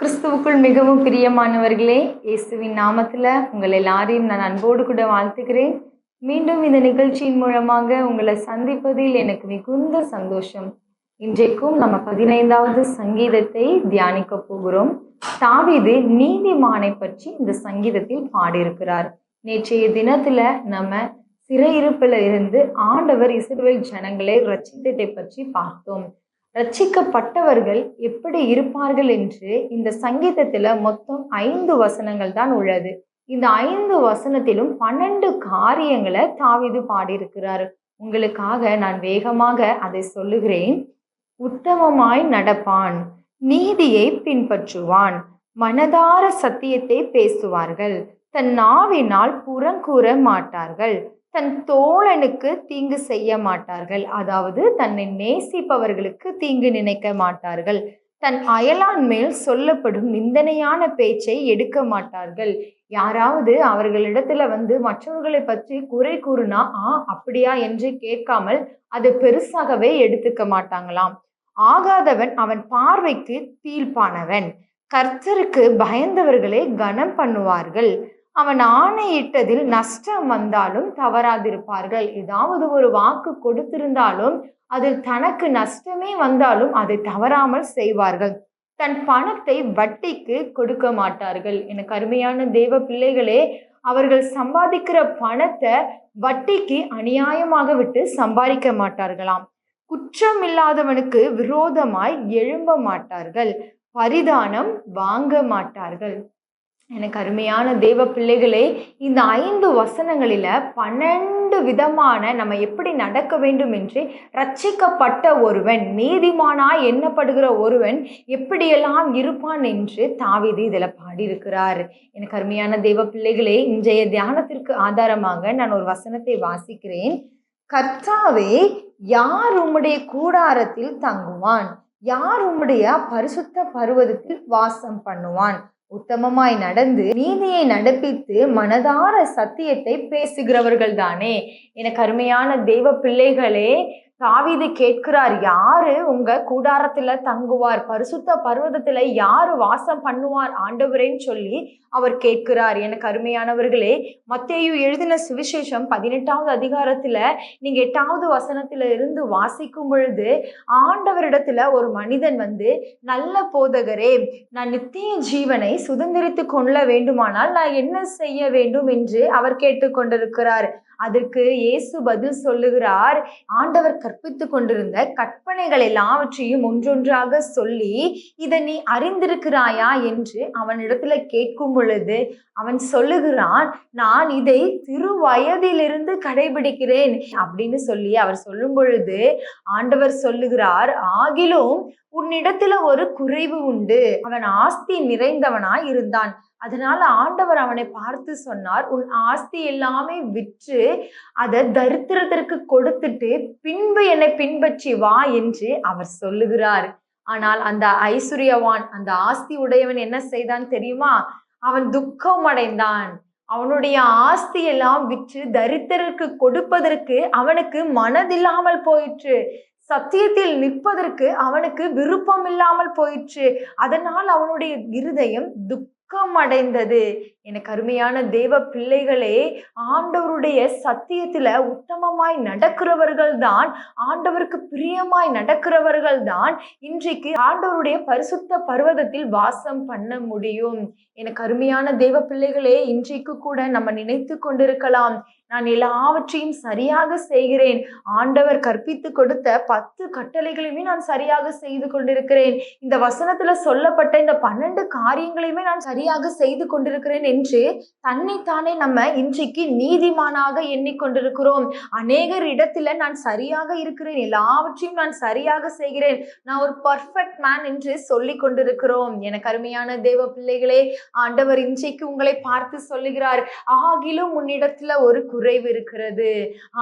கிறிஸ்துவுக்குள் மிகவும் பிரியமானவர்களே இயேசுவின் நாமத்தில் உங்கள் எல்லாரையும் நான் அன்போடு கூட வாழ்த்துகிறேன். மீண்டும் இந்த நிகழ்ச்சியின் மூலமாக உங்களை சந்திப்பதில் எனக்கு மிகுந்த சந்தோஷம். இன்றைக்கும் நம்ம பதினைந்தாவது சங்கீதத்தை தியானிக்க போகிறோம். தாவிது நீதிமானை பற்றி இந்த சங்கீதத்தில் பாடியிருக்கிறார். நேற்றைய தினத்துல நம்ம சிறையிருப்பில் இருந்து ஆண்டவர் இசிறுவை ஜனங்களை ரச்சித்தத்தை பற்றி பார்த்தோம். ரட்சிக்கப்பட்டவர்கள் எப்படி இருப்பார்கள் என்று இந்த சங்கீதத்துல மொத்தம் ஐந்து வசனங்கள் தான் உள்ளது. இந்த ஐந்து வசனத்திலும் பன்னெண்டு காரியங்களை தாவிது பாடியிருக்கிறார். உங்களுக்காக நான் வேகமாக அதை சொல்லுகிறேன். உத்தமமாய் நடப்பான் நீதியை பின்பற்றுவான் மனதார சத்தியத்தை பேசுவார்கள் தன் நாவினால் புறங்கூற மாட்டார்கள். தன் தோழனுக்கு தீங்கு செய்ய மாட்டார்கள். அதாவது தன்னை நேசிப்பவர்களுக்கு தீங்கு நினைக்க மாட்டார்கள். தன் அயலான் மேல் சொல்லப்படும் நிந்தனையான பேச்சை எடுக்க மாட்டார்கள். யாராவது அவர்களிடத்துல வந்து மற்றவர்களை பற்றி குறை கூறுனா ஆ அப்படியா? என்று கேட்காமல் அதை பெருசாகவே எடுத்துக்க மாட்டாங்களாம். ஆகாதவன் அவன் பார்வைக்கு தீழ்ப்பானவன் கர்த்தருக்கு பயந்தவர்களே கனம் பண்ணுவார்கள். அவன் ஆணையிட்டதில் நஷ்டம் வந்தாலும் தவறாதிருப்பார்கள். ஏதாவது ஒரு வாக்கு கொடுத்திருந்தாலும் அதில் தனக்கு நஷ்டமே வந்தாலும் அதை தவறாமல் செய்வார்கள். தன் பணத்தை வட்டிக்கு கொடுக்க மாட்டார்கள். எனக்கு அருமையான தெய்வ பிள்ளைகளே அவர்கள் சம்பாதிக்கிற பணத்தை வட்டிக்கு அநியாயமாக விட்டு சம்பாதிக்க மாட்டார்களாம். குற்றம் இல்லாதவனுக்கு விரோதமாய் எழும்ப மாட்டார்கள். பரிதானம் வாங்க மாட்டார்கள். எனக்கு அருமையான தேவ பிள்ளைகளே இந்த ஐந்து வசனங்களில் பன்னெண்டு விதமான நம்ம எப்படி நடக்க வேண்டும் என்று ரட்சிக்கப்பட்ட ஒருவன் நீதிமானாய் எண்ணப்படுகிற ஒருவன் எப்படியெல்லாம் இருப்பான் என்று தாவிதி இதில் பாடியிருக்கிறார். எனக்கு அருமையான தேவ பிள்ளைகளே இன்றைய தியானத்திற்கு ஆதாரமாக நான் ஒரு வசனத்தை வாசிக்கிறேன். கர்த்தாவே யார் உம்முடைய கூடாரத்தில் தங்குவான்? யார் உம்முடைய பரிசுத்த பருவதத்தில் வாசம் பண்ணுவான்? உத்தமமாய் நடந்து நீதியை நடப்பித்து மனதார சத்தியத்தை பேசுகிறவர்கள் தானே என கருமையான தெய்வ பிள்ளைகளே தாவீது கேட்கிறார் யாரு உங்க கூடாரத்துல தங்குவார்? பரிசுத்த பர்வதத்துல யாரு வாசம் பண்ணுவார் ஆண்டவரேன்னு சொல்லி அவர் கேட்கிறார். எனக்கு அருமையானவர்களே மத்தேயு எழுதின சுவிசேஷம் பதினெட்டாவது அதிகாரத்துல நீங்க எட்டாவது வசனத்துல இருந்து வாசிக்கும் பொழுது ஆண்டவரிடத்துல ஒரு மனிதன் வந்து நல்ல போதகரே நான் நித்திய ஜீவனை சுதந்திரித்து கொள்ள வேண்டுமானால் நான் என்ன செய்ய வேண்டும்? என்று அவர் கேட்டுக்கொண்டிருக்கிறார். அதற்கு இயேசு பதில் சொல்லுகிறார் ஆண்டவர் கற்பித்து கொண்டிருந்த கற்பனைகள் எல்லாவற்றையும் ஒன்றொன்றாக சொல்லி இதை நீ அறிந்திருக்கிறாயா? என்று அவனிடத்துல கேட்கும் பொழுது அவன் சொல்லுகிறான் நான் இதை திரு வயதிலிருந்து கடைபிடிக்கிறேன் அப்படின்னு சொல்லி அவர் சொல்லும் பொழுது ஆண்டவர் சொல்லுகிறார் ஆகிலும் உன்னிடத்துல ஒரு குறைவு உண்டு. அவன் ஆஸ்தி நிறைந்தவனாய் இருந்தான். அதனால ஆண்டவர் அவனை பார்த்து சொன்னார் உன் ஆஸ்தி எல்லாமே விற்று அதை தரித்திரத்திற்கு கொடுத்துட்டு பின்பு என்னை பின்பற்றி வா என்று அவர் சொல்லுகிறார். ஆனால் அந்த ஐஸ்வர்யவான் அந்த ஆஸ்தி உடையவன் என்ன செய்தான் தெரியுமா? அவன் துக்கம் அடைந்தான். அவனுடைய ஆஸ்தி எல்லாம் விற்று தரித்திரருக்கு கொடுப்பதற்கு அவனுக்கு மனதில்லாமல் போயிற்று. சத்தியத்தில் நிற்பதற்கு அவனுக்கு விருப்பம் இல்லாமல் போயிற்று. அதனால் அவனுடைய இருதயம் துக் துக்கம் அடைந்தது எனக்கு அருமையான தேவ பிள்ளைகளே ஆண்டவருடைய சத்தியத்துல உத்தமமாய் நடக்கிறவர்கள் தான் ஆண்டவருக்கு பிரியமாய் நடக்கிறவர்கள் தான் இன்றைக்கு ஆண்டவருடைய பரிசுத்த பர்வதத்தில் வாசம் பண்ண முடியும். எனக்கு அருமையான தேவ பிள்ளைகளே இன்றைக்கு கூட நம்ம நினைத்து கொண்டிருக்கலாம். நான் எல்லாவற்றையும் சரியாக செய்கிறேன். ஆண்டவர் கற்பித்து கொடுத்த பத்து கட்டளைகளையுமே நான் சரியாக செய்து கொண்டிருக்கிறேன். இந்த வசனத்துல சொல்லப்பட்ட இந்த பன்னெண்டு காரியங்களையுமே நான் சரியாக செய்து கொண்டிருக்கிறேன் என்று தன்னைத்தானே நம்ம இன்றைக்கு நீதிமானாக எண்ணிக்கொண்டிருக்கிறோம். அநேகர் இடத்துல நான் சரியாக இருக்கிறேன். எல்லாவற்றையும் நான் சரியாக செய்கிறேன். நான் ஒரு பர்ஃபெக்ட் மேன் என்று சொல்லி கொண்டிருக்கிறோம். எனக்கு அருமையான தேவ பிள்ளைகளே ஆண்டவர் இன்றைக்கு உங்களை பார்த்து சொல்லுகிறார். ஆகிலும் உன்னிடத்துல ஒரு குறைவு இருக்கிறது.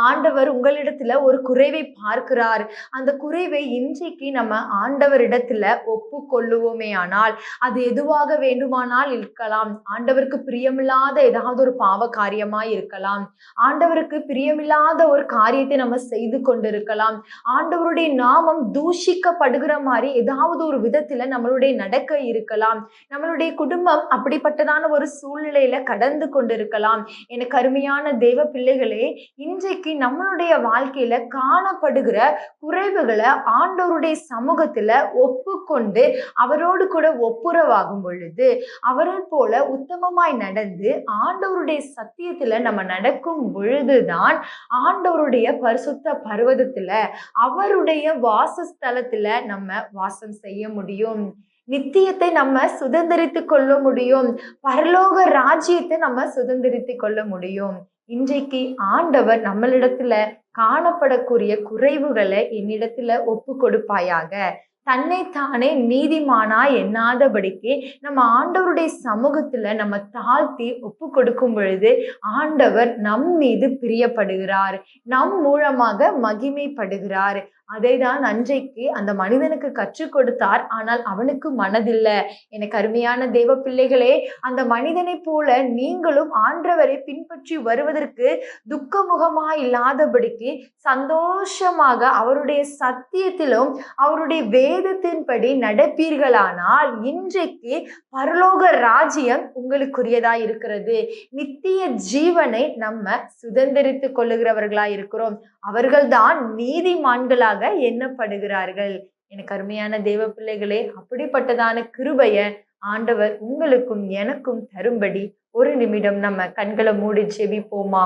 ஆண்டவர் உங்களிடத்துல ஒரு குறைவை பார்க்கிறார். அந்த குறைவை இன்றைக்கு நம்ம ஆண்டவரிடத்துல ஒப்புக்கொள்ளுவோமே ஆனால் அது எதுவாக வேண்டுமானால் இருக்கலாம். ஆண்டவருக்கு பிரியமில்லாத ஏதாவது ஒரு பாவ காரியமா இருக்கலாம். ஆண்டவருக்கு பிரியமில்லாத ஒரு காரியத்தை நம்ம செய்து கொண்டிருக்கலாம். ஆண்டவருடைய நாமம் தூஷிக்கப்படுகிற மாதிரி ஏதாவது ஒரு விதத்துல நம்மளுடைய நடக்க இருக்கலாம். நம்மளுடைய குடும்பம் அப்படிப்பட்டதான ஒரு சூழ்நிலையில கடந்து கொண்டிருக்கலாம். எனக்கு அருமையான தெய்வ பிள்ளைகளே இன்றைக்கு நம்மளுடைய வாழ்க்கையில காணப்படுகிற குறைவுகளை ஆண்டவருடைய சமூகத்துல ஒப்புக்கொண்டு அவரோடு கூட ஒப்புரவாகும் பொழுது அவரை போல உத்தமமாய் நடந்து ஆண்டவருடைய சத்தியத்துல நம்ம நடக்கும் பொழுதுதான் ஆண்டவருடைய பரிசுத்த பர்வதத்துல அவருடைய வாசஸ்தலத்துல நம்ம வாசம் செய்ய முடியும். நித்தியத்தை நம்ம சுதந்திரித்து கொள்ள முடியும். பரலோக ராஜ்யத்தை நம்ம சுதந்திரித்து கொள்ள முடியும். இன்றைக்கு ஆண்டவர் நம்மளிடத்துல காணப்படக்கூடிய குறைவுகளை என்னிடத்துல ஒப்பு கொடுப்பாயாக. தன்னைத்தானே நீதிமானா எண்ணாதபடிக்கு நம்ம ஆண்டவருடைய சமூகத்துல நம்ம தாழ்த்தி ஒப்பு கொடுக்கும் பொழுது ஆண்டவர் நம் மீது பிரியப்படுகிறார். நம் மூலமாக மகிமைப்படுகிறார். அதை தான் அன்றைக்கு அந்த மனிதனுக்கு கற்றுக் கொடுத்தார். ஆனால் அவனுக்கு மனதில்லை. எனக்கு அருமையான தெய்வ பிள்ளைகளே அந்த மனிதனை போல நீங்களும் ஆண்டவரை பின்பற்றி வருவதற்கு துக்கமுகமா இல்லாதபடிக்கு சந்தோஷமாக அவருடைய சத்தியத்திலும் அவருடைய வேதத்தின்படி நடப்பீர்களானால் இன்றைக்கு பரலோக ராஜ்யம் உங்களுக்குரியதா இருக்கிறது. நித்திய ஜீவனை நம்ம சுதந்திரித்துக் கொள்ளுகிறவர்களா இருக்கிறோம். அவர்கள்தான் நீதிமான்களாக எண்ணப்படுகிறார்கள்? எனக்கு அருமையான தெய்வ பிள்ளைகளே அப்படிப்பட்டதான கிருபைய ஆண்டவர் உங்களுக்கும் எனக்கும் தரும்படி ஒரு நிமிடம் நம்ம கண்களை மூடி ஜெபிப்போமா?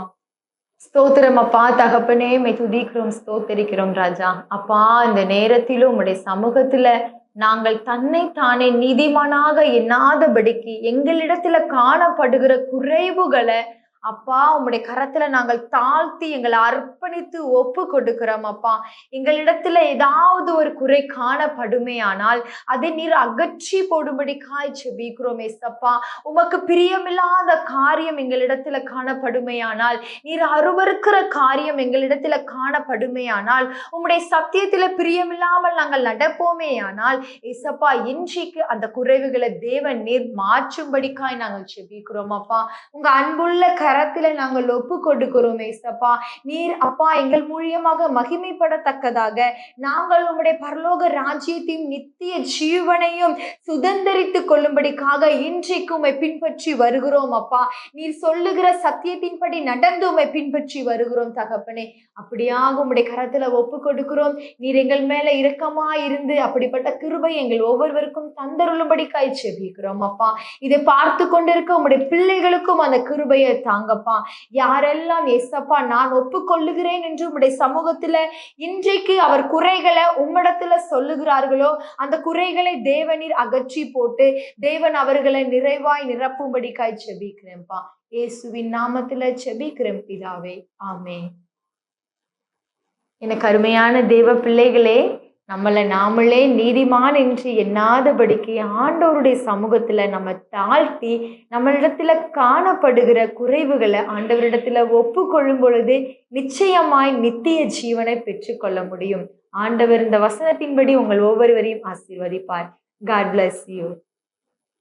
ஸ்தோத்திரம் அப்பா தகப்பனே மை துதிக்கிறோம் ஸ்தோத்தரிக்கிறோம் ராஜா. அப்பா இந்த நேரத்திலும் உங்களுடைய சமூகத்துல நாங்கள் தன்னை தானே நீதிமானாக எண்ணாதபடிக்கு எங்களிடத்துல காணப்படுகிற குறைவுகளை அப்பா உம்முடைய கரத்துல நாங்கள் தாழ்த்தி எங்களை அர்ப்பணித்து ஒப்பு கொடுக்கிறோம் அப்பா. எங்களிடத்துல ஏதாவது ஒரு குறை காணப்படுமே ஆனால் அதை நீர் அகற்றி போடும்படிக்காய் செபிக்கிறோம் ஏசப்பா. உமக்கு பிரியமில்லாத காரியம் எங்களிடத்துல காணப்படுமையானால் நீர் அருவருக்கிற காரியம் எங்களிடத்துல காணப்படுமையானால் உம்முடைய சத்தியத்துல பிரியமில்லாமல் நாங்கள் நடப்போமே ஆனால் ஏசப்பா இன்றைக்கு அந்த குறைவுகளை தேவன் நீர் மாற்றும்படிக்காய் நாங்கள் செபிக்கிறோம் அப்பா. உங்க அன்புள்ள கரத்துல நாங்கள் ஒப்பு கொடுக்கிறோம் ஏசப்பா நீர் அப்பா எங்கள் மூலியமாக மகிமைப்படத்தக்கதாக. நாங்கள் உங்களுடைய பரலோக ராஜ்யத்தையும் நித்திய ஜீவனையும் சுதந்திரித்துக் கொள்ளும்படிக்காக இன்றைக்கு உமை பின்பற்றி வருகிறோம் அப்பா. நீர் சொல்லுகிற சத்தியத்தின்படி நடந்து உமை பின்பற்றி வருகிறோம் தகப்பனே. அப்படியாக உங்களுடைய கரத்துல ஒப்பு கொடுக்கிறோம் நீர் எங்கள் மேல இரக்கமா இருந்து அப்படிப்பட்ட கிருபை எங்கள் ஒவ்வொருவருக்கும் தந்தருளும்படிக்காய் செபிக்கிறோம் அப்பா. இதை பார்த்து கொண்டிருக்க உங்களுடைய பிள்ளைகளுக்கும் அந்த கிருபையை தாங்கப்பா யாரெல்லாம் ஏசப்பா நான் ஒப்புக்கொள்ளுகிறேன் என்று உம்முடைய சமூகத்துல இன்றைக்கு அவர் குறைகளை உம்மிடத்துல சொல்லுகிறார்களோ அந்த குறைகளை தேவனீர் அகற்றி போட்டு தேவன் அவர்களை நிறைவாய் நிரப்பும்படிக்காய் செபிக்கிறேன்ப்பா. இயேசுவின் நாமத்துல செபிக்கிறேன் பிதாவே. ஆமே எனக்கு அருமையான தேவ பிள்ளைகளே நம்மளை நாமளே நீதிமான் என்று எண்ணாதபடிக்கு ஆண்டவருடைய சமூகத்துல நம்ம தாழ்த்தி நம்மளிடத்துல காணப்படுகிற குறைவுகளை ஆண்டவரிடத்துல ஒப்புக்கொள்ளும் பொழுது நிச்சயமாய் நித்திய ஜீவனை பெற்றுக்கொள்ள முடியும். ஆண்டவர் இந்த வசனத்தின்படி உங்கள் ஒவ்வொருவரையும் ஆசீர்வதிப்பார். God bless you